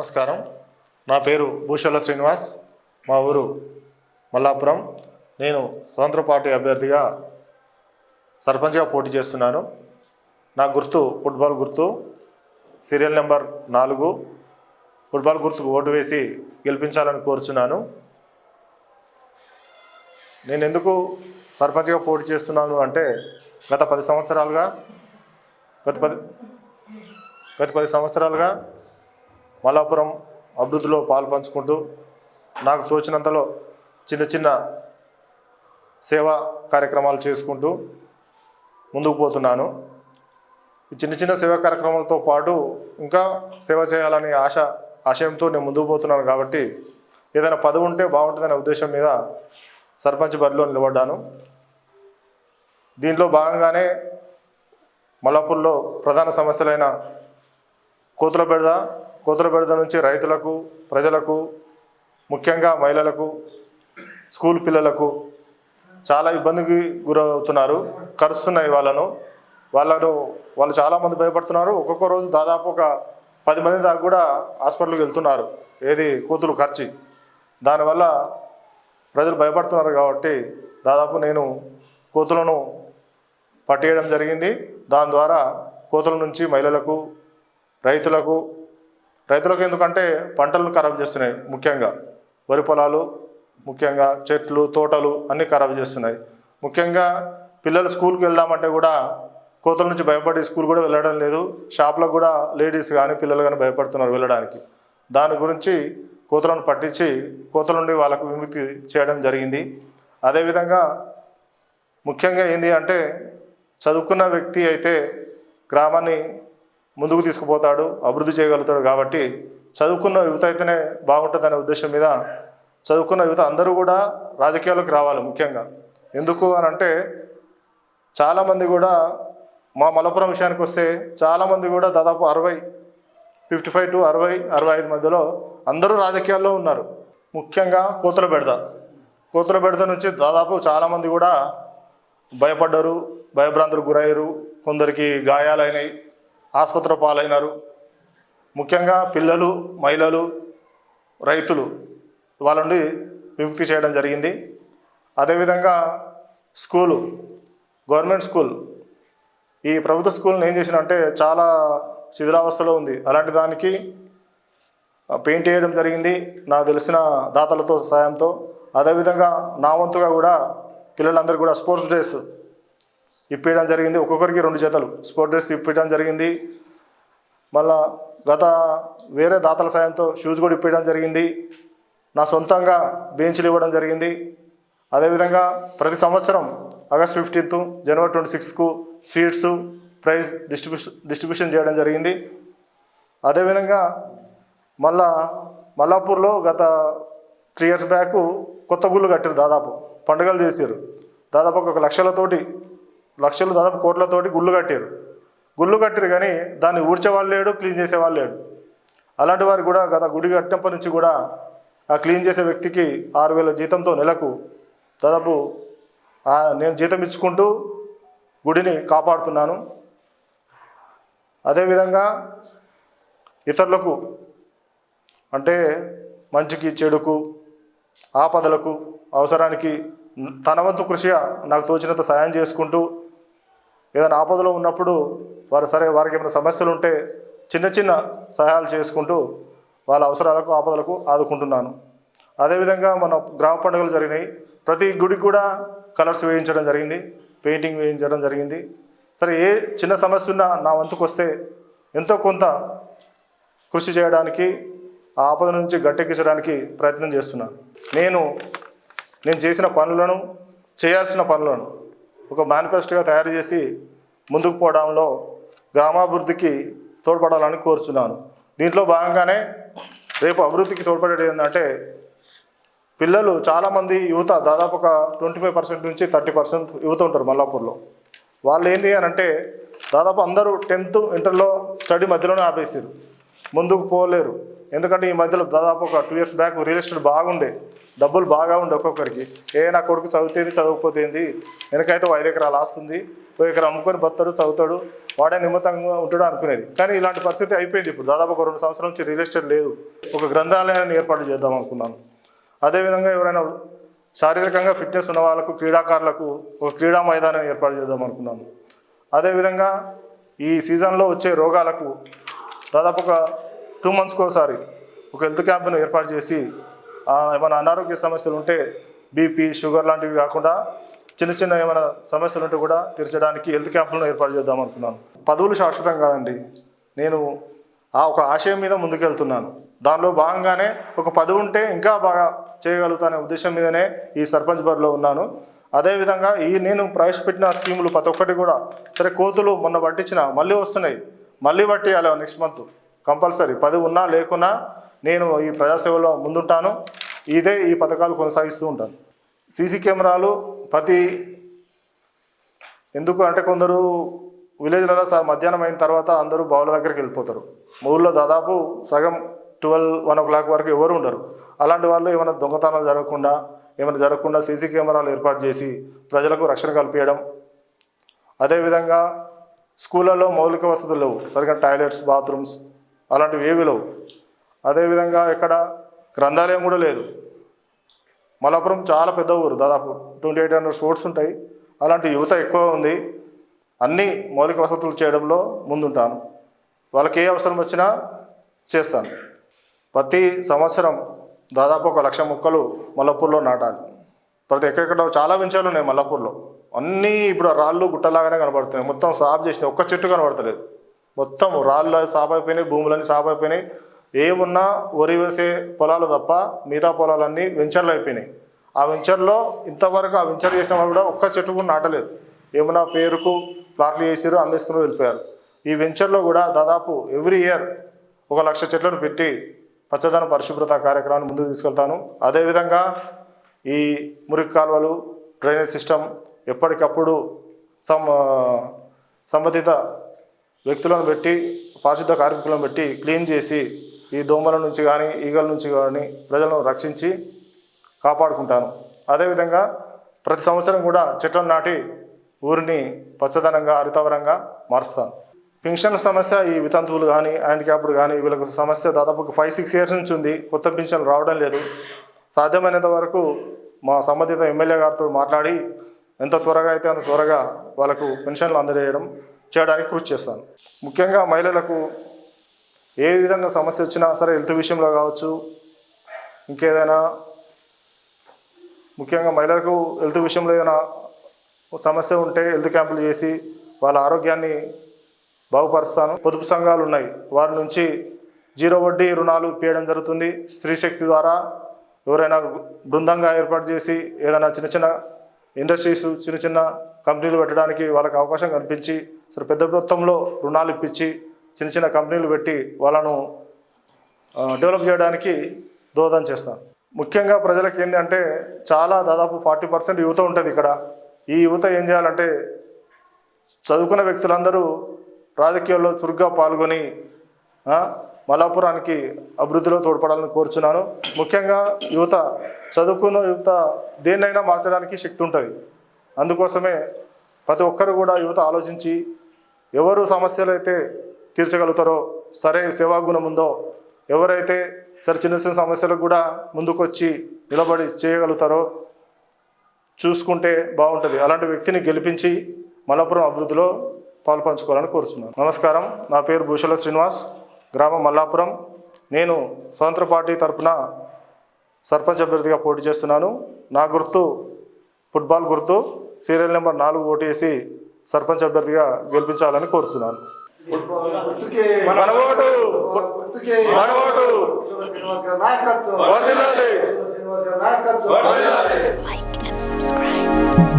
నమస్కారం. నా పేరు భూషల శ్రీనివాస్. మా ఊరు మల్లాపురం. నేను స్వతంత్ర పార్టీ అభ్యర్థిగా సర్పంచ్గా పోటీ చేస్తున్నాను. నా గుర్తు ఫుట్బాల్ గుర్తు. సీరియల్ నెంబర్ నాలుగు. ఫుట్బాల్ గుర్తుకు ఓటు వేసి గెలిపించాలని కోరుచున్నాను. నేను ఎందుకు సర్పంచ్గా పోటీ చేస్తున్నాను అంటే గత పది సంవత్సరాలుగా గత పది గత పది సంవత్సరాలుగా మలాపురం అభివృద్ధిలో పాల్పంచుకుంటూ నాకు తోచినంతలో చిన్న చిన్న సేవా కార్యక్రమాలు చేసుకుంటూ ముందుకు పోతున్నాను. ఈ చిన్న చిన్న సేవా కార్యక్రమాలతో పాటు ఇంకా సేవ చేయాలనే ఆశ ఆశయంతో నేను ముందుకు పోతున్నాను కాబట్టి ఏదైనా పదవి ఉంటే బాగుంటుందనే ఉద్దేశం మీద సర్పంచ్ బరిలో నిలబడ్డాను. దీంట్లో భాగంగానే మల్లాపూర్లో ప్రధాన సమస్యలైన కోతుల బెడద కోతలబెడద నుంచి రైతులకు ప్రజలకు ముఖ్యంగా మహిళలకు స్కూల్ పిల్లలకు చాలా ఇబ్బందికి గురవుతున్నారు కరుస్తున్నాయి వాళ్ళను. వాళ్ళను వాళ్ళు చాలామంది భయపడుతున్నారు. ఒక్కొక్క రోజు దాదాపు ఒక పది మంది దాకా కూడా హాస్పిటల్కి వెళ్తున్నారు. ఏది? కూతురు ఖర్చు. దానివల్ల ప్రజలు భయపడుతున్నారు కాబట్టి దాదాపు నేను కోతులను పట్టేయడం జరిగింది. దాని ద్వారా కోతుల నుంచి మహిళలకు రైతులకు రైతులకు ఎందుకంటే పంటలను ఖరాబ్ చేస్తున్నాయి ముఖ్యంగా. వరి పొలాలు ముఖ్యంగా చెట్లు తోటలు అన్నీ ఖరాబ్ చేస్తున్నాయి. ముఖ్యంగా పిల్లలు స్కూల్కి వెళ్దామంటే కూడా కోతల నుంచి భయపడి స్కూల్ కూడా వెళ్ళడం లేదు. షాప్లకు కూడా లేడీస్ కానీ పిల్లలు కానీ భయపడుతున్నారు వెళ్ళడానికి. దాని గురించి కోతలను పట్టించి కోతల నుండి వాళ్ళకు విముక్తి చేయడం జరిగింది. అదేవిధంగా ముఖ్యంగా ఏంటి అంటే చదువుకున్న వ్యక్తి అయితే గ్రామాన్ని ముందుకు తీసుకుపోతాడు అభివృద్ధి చేయగలుగుతాడు కాబట్టి చదువుకున్న యువత అయితేనే బాగుంటుందనే ఉద్దేశం మీద చదువుకున్న యువత అందరూ కూడా రాజకీయాల్లోకి రావాలి ముఖ్యంగా. ఎందుకు అని అంటే చాలామంది కూడా మా మలపురం విషయానికి వస్తే చాలామంది కూడా దాదాపు అరవై ఫిఫ్టీ ఫైవ్ టు అరవై అరవై ఐదు మధ్యలో అందరూ రాజకీయాల్లో ఉన్నారు. ముఖ్యంగా కోతుల బెడద. కోతుల బెడద నుంచి దాదాపు చాలామంది కూడా భయపడ్డారు భయభ్రాంతులకు గురయ్యారు కొందరికి గాయాలైనవి ఆసుపత్రి పాలైనారు. ముఖ్యంగా పిల్లలు మహిళలు రైతులు వాళ్ళ నుండి విముక్తి చేయడం జరిగింది. అదేవిధంగా స్కూలు గవర్నమెంట్ స్కూల్. ఈ ప్రభుత్వ స్కూల్ని ఏం చేసినంటే చాలా శిథిలావస్థలో ఉంది. అలాంటి దానికి పెయింట్ వేయడం జరిగింది. నాకు తెలిసిన దాతలతో సాయంతో అదేవిధంగా నా వంతుగా కూడా పిల్లలందరూ కూడా స్పోర్ట్స్ డ్రెస్ ఇప్పించడం జరిగింది. ఒక్కొక్కరికి రెండు జతలు. స్పోర్ట్ డ్రెస్ ఇప్పించడం జరిగింది. మళ్ళా గత వేరే దాతల సాయంతో షూస్ కూడా ఇప్పించడం జరిగింది. నా సొంతంగా బెంచ్లు ఇవ్వడం జరిగింది. అదేవిధంగా ప్రతి సంవత్సరం ఆగస్ట్ ఫిఫ్టీన్త్ జనవరి ట్వంటీ సిక్స్కు స్వీట్స్ ప్రైజ్ డిస్ట్రిబ్యూషన్ డిస్ట్రిబ్యూషన్ చేయడం జరిగింది. అదేవిధంగా మళ్ళా మల్లాపూర్లో గత త్రీ ఇయర్స్ బ్యాక్ కొత్త గుళ్ళు కట్టారు దాదాపు. పండుగలు చేశారు. దాదాపు ఒక లక్షలతోటి లక్షలు దాదాపు కోట్లతోటి గుళ్ళు కట్టారు గుళ్ళు కట్టారు కానీ దాన్ని ఊడ్చేవాళ్ళు లేడు క్లీన్ చేసేవాళ్ళు లేడు అలాంటి వారు కూడా గత గుడి కట్టినప్పటి నుంచి కూడా ఆ క్లీన్ చేసే వ్యక్తికి ఆరు వేల జీతంతో నెలకు దాదాపు నేను జీతం ఇచ్చుకుంటూ గుడిని కాపాడుతున్నాను. అదేవిధంగా ఇతరులకు అంటే మంచికి చెడుకు ఆపదలకు అవసరానికి తన వంతు కృషిగా నాకు తోచినంత సాయం చేసుకుంటూ ఏదైనా ఆపదలో ఉన్నప్పుడు వారు సరే వారికి ఏమైనా సమస్యలు ఉంటే చిన్న చిన్న సహాయాలు చేసుకుంటూ వాళ్ళ అవసరాలకు ఆపదలకు ఆదుకుంటున్నాను. అదేవిధంగా మన గ్రామ పండుగలు జరిగినాయి. ప్రతి గుడికి కూడా కలర్స్ వేయించడం జరిగింది పెయింటింగ్ వేయించడం జరిగింది. సరే ఏ చిన్న సమస్య ఉన్నా నా వంతుకు వస్తే ఎంతో కొంత కృషి చేయడానికి ఆ ఆపద నుంచి గట్టెక్కించడానికి ప్రయత్నం చేస్తున్నాను. నేను నేను చేసిన పనులను చేయాల్సిన పనులను ఒక మేనిఫెస్టోగా తయారు చేసి ముందుకు పోవడంలో గ్రామాభివృద్ధికి తోడ్పడాలని కోరుచున్నాను. దీంట్లో భాగంగానే రేపు అభివృద్ధికి తోడ్పడేది ఏంటంటే పిల్లలు చాలామంది యువత దాదాపు ఒక ట్వంటీ ఫైవ్ పర్సెంట్ నుంచి థర్టీ పర్సెంట్ యువత ఉంటారు మల్లాపూర్లో. వాళ్ళు ఏంటి అని అంటే దాదాపు అందరూ టెన్త్ ఇంటర్లో స్టడీ మధ్యలోనే ఆపేసారు. ముందుకు పోలేరు. ఎందుకంటే ఈ మధ్యలో దాదాపు ఒక two years back real estate బాగుండే. డబ్బులు బాగా ఉండే ఒక్కొక్కరికి. ఏ నా కొడుకు చదివితేంది చదవకపోతేంది? వెనకైతే ఐదు ఎకరాలు ఆస్తుంది. ఓ ఎకరం అమ్ముకొని బతాడు చదువుతాడు. వాడే నిమ్మతంగా ఉంటాడు అనుకునేది. కానీ ఇలాంటి పరిస్థితి అయిపోయింది ఇప్పుడు. దాదాపు ఒక రెండు సంవత్సరాల నుంచి రియల్ ఎస్టేట్ లేదు. ఒక గ్రంథాలయాన్ని ఏర్పాటు చేద్దాం అనుకున్నాను. అదేవిధంగా ఎవరైనా శారీరకంగా ఫిట్నెస్ ఉన్న వాళ్ళకు క్రీడాకారులకు ఒక క్రీడా మైదానాన్ని ఏర్పాటు చేద్దాం అనుకున్నాను. అదేవిధంగా ఈ సీజన్లో వచ్చే రోగాలకు దాదాపు ఒక టూ మంత్స్కి ఒకసారి ఒక హెల్త్ క్యాంప్ను ఏర్పాటు చేసి ఏమైనా అనారోగ్య సమస్యలు ఉంటే బీపీ షుగర్ లాంటివి కాకుండా చిన్న చిన్న ఏమైనా సమస్యలు ఉంటే కూడా తీర్చడానికి హెల్త్ క్యాంపులను ఏర్పాటు చేద్దాం అనుకున్నాను. పదవులు శాశ్వతం కాదండి. నేను ఆ ఒక ఆశయం మీద ముందుకెళ్తున్నాను. దానిలో భాగంగానే ఒక పదవి ఉంటే ఇంకా బాగా చేయగలుగుతానే ఉద్దేశం మీదనే ఈ సర్పంచ్ బరిలో ఉన్నాను. అదేవిధంగా ఈ నేను ప్రవేశపెట్టిన స్కీములు ప్రతి ఒక్కటి కూడా సరే కోతులు మొన్న పట్టించిన మళ్ళీ వస్తున్నాయి. మళ్ళీ పట్టేయాలి నెక్స్ట్ మంత్. కంపల్సరీ. పది ఉన్నా లేకున్నా నేను ఈ ప్రజాసేవలో ముందుంటాను. ఇదే ఈ పథకాలు కొనసాగిస్తూ ఉంటాను. సీసీ కెమెరాలు ప్రతి ఎందుకు అంటే కొందరు విలేజ్లలో స- మధ్యాహ్నం అయిన తర్వాత అందరూ బావుల దగ్గరికి వెళ్ళిపోతారు. ఊళ్ళో దాదాపు సగం ట్వెల్వ్ వన్ ఓ క్లాక్ వరకు ఎవరు ఉండరు. అలాంటి వాళ్ళు ఏమైనా దొంగతనాలు జరగకుండా ఏమైనా జరగకుండా సీసీ కెమెరాలు ఏర్పాటు చేసి ప్రజలకు రక్షణ కల్పించడం. అదేవిధంగా స్కూళ్ళలో మౌలిక వసతులు లేవు. సరిగ్గా టాయిలెట్స్ బాత్రూమ్స్ అలాంటివి ఏవి లేవు. అదేవిధంగా ఇక్కడ గ్రంథాలయం కూడా లేదు. మలాపురం చాలా పెద్ద ఊరు. దాదాపు ట్వంటీ ఎయిట్ హండ్రెడ్ స్పోర్ట్స్ ఉంటాయి. అలాంటి యువత ఎక్కువ ఉంది. అన్ని మౌలిక వసతులు చేయడంలో ముందుంటాను. వాళ్ళకి ఏ అవసరం వచ్చినా చేస్తాను. ప్రతి సంవత్సరం దాదాపు ఒక లక్ష మొక్కలు మల్లపూర్లో నాటాలి. ప్రతి ఎక్కడెక్కడ చాలా వెంచాలు ఉన్నాయి మల్లపూర్లో అన్నీ ఇప్పుడు రాళ్ళు గుట్టలాగానే కనబడుతున్నాయి. మొత్తం సాఫ్ చేసిన ఒక్క చెట్టు కనబడతలేదు. మొత్తం రాళ్ళు సాఫ్ అయిపోయినాయి భూములన్నీ సాఫ్ అయిపోయినాయి. ఏమున్నా వరి వేసే పొలాలు తప్ప మిగతా పొలాలన్నీ వెంచర్లు అయిపోయినాయి. ఆ వెంచర్లో ఇంతవరకు ఆ వెంచర్ చేసిన వాళ్ళు కూడా ఒక్క చెట్టు కూడా నాటలేదు. ఏమన్నా పేరుకు ప్లాట్లు చేసారు అమ్మేసుకుని వెళ్ళిపోయారు. ఈ వెంచర్లో కూడా దాదాపు ఎవ్రీ ఇయర్ ఒక లక్ష చెట్లను పెట్టి పచ్చదన పరిశుభ్రత కార్యక్రమాన్ని ముందుకు తీసుకెళ్తాను. అదేవిధంగా ఈ మురికి కాలువలు డ్రైనేజ్ సిస్టమ్ ఎప్పటికప్పుడు సం సంబంధిత వ్యక్తులను పెట్టి పారిశుద్ధ కార్మికులను పెట్టి క్లీన్ చేసి ఈ దోమల నుంచి కానీ ఈగల నుంచి కానీ ప్రజలను రక్షించి కాపాడుకుంటాను. అదేవిధంగా ప్రతి సంవత్సరం కూడా చెట్లను నాటి ఊరిని పచ్చదనంగా హరితవరంగా మారుస్తాను. పెన్షన్ సమస్య ఈ వితంతువులు కానీ హ్యాండిక్యాప్డ్ కానీ వీళ్ళకు సమస్య దాదాపు ఫైవ్ సిక్స్ ఇయర్స్ నుంచి ఉంది. కొత్త పింఛన్లు రావడం లేదు. సాధ్యమైనంత వరకు మా సంబంధిత ఎమ్మెల్యే గారితో మాట్లాడి ఎంత త్వరగా అయితే అంత త్వరగా వాళ్ళకు పెన్షన్లు అందజేయడం చేయడానికి కృషి చేస్తాను. ముఖ్యంగా మహిళలకు ఏ విధంగా సమస్య వచ్చినా సరే హెల్త్ విషయంలో కావచ్చు ఇంకేదైనా ముఖ్యంగా మహిళలకు హెల్త్ విషయంలో ఏదైనా సమస్య ఉంటే హెల్త్ క్యాంపులు చేసి వాళ్ళ ఆరోగ్యాన్ని బాగుపరుస్తాను. పొదుపు సంఘాలు ఉన్నాయి. వారి నుంచి జీరో వడ్డీ రుణాలు ఇప్పించడం జరుగుతుంది. స్త్రీ శక్తి ద్వారా ఎవరైనా బృందంగా ఏర్పాటు చేసి ఏదైనా చిన్న చిన్న ఇండస్ట్రీస్ చిన్న చిన్న కంపెనీలు పెట్టడానికి వాళ్ళకి అవకాశం కల్పించి సరే పెద్ద మొత్తంలో రుణాలు ఇప్పించి చిన్న చిన్న కంపెనీలు పెట్టి వాళ్ళను డెవలప్ చేయడానికి దోహదం చేస్తాను ముఖ్యంగా ప్రజలకు ఏంటంటే చాలా దాదాపు ఫార్టీ పర్సెంట్ యువత ఉంటుంది ఇక్కడ. ఈ యువత ఏం చేయాలంటే చదువుకున్న వ్యక్తులందరూ రాజకీయాల్లో చురుగ్గా పాల్గొని మలాపురానికి అభివృద్ధిలో తోడ్పడాలని కోరుచున్నాను. ముఖ్యంగా యువత చదువుకున్న యువత దేన్నైనా మార్చడానికి శక్తి ఉంటుంది. అందుకోసమే ప్రతి ఒక్కరు కూడా యువత ఆలోచించి ఎవరు సమస్యలు అయితే తీర్చగలుగుతారో సరే సేవాగుణం ఉందో ఎవరైతే సరే చిన్న చిన్న సమస్యలకు కూడా ముందుకొచ్చి నిలబడి చేయగలుగుతారో చూసుకుంటే బాగుంటుంది. అలాంటి వ్యక్తిని గెలిపించి మల్లాపురం అభివృద్ధిలో పాలు పంచుకోవాలని కోరుతున్నాను నమస్కారం. నా పేరు భూషల శ్రీనివాస్ గ్రామం మల్లాపురం. నేను స్వతంత్ర పార్టీ తరపున సర్పంచ్ అభ్యర్థిగా పోటీ చేస్తున్నాను. నా గుర్తు ఫుట్బాల్ గుర్తు సీరియల్ నెంబర్ నాలుగు ఓటేసి సర్పంచ్ అభ్యర్థిగా గెలిపించాలని కోరుతున్నాను మన ఓటు మన ఓటు నాయకత్వం వర్ధిల్లాలి. నాయకత్వం like and subscribe.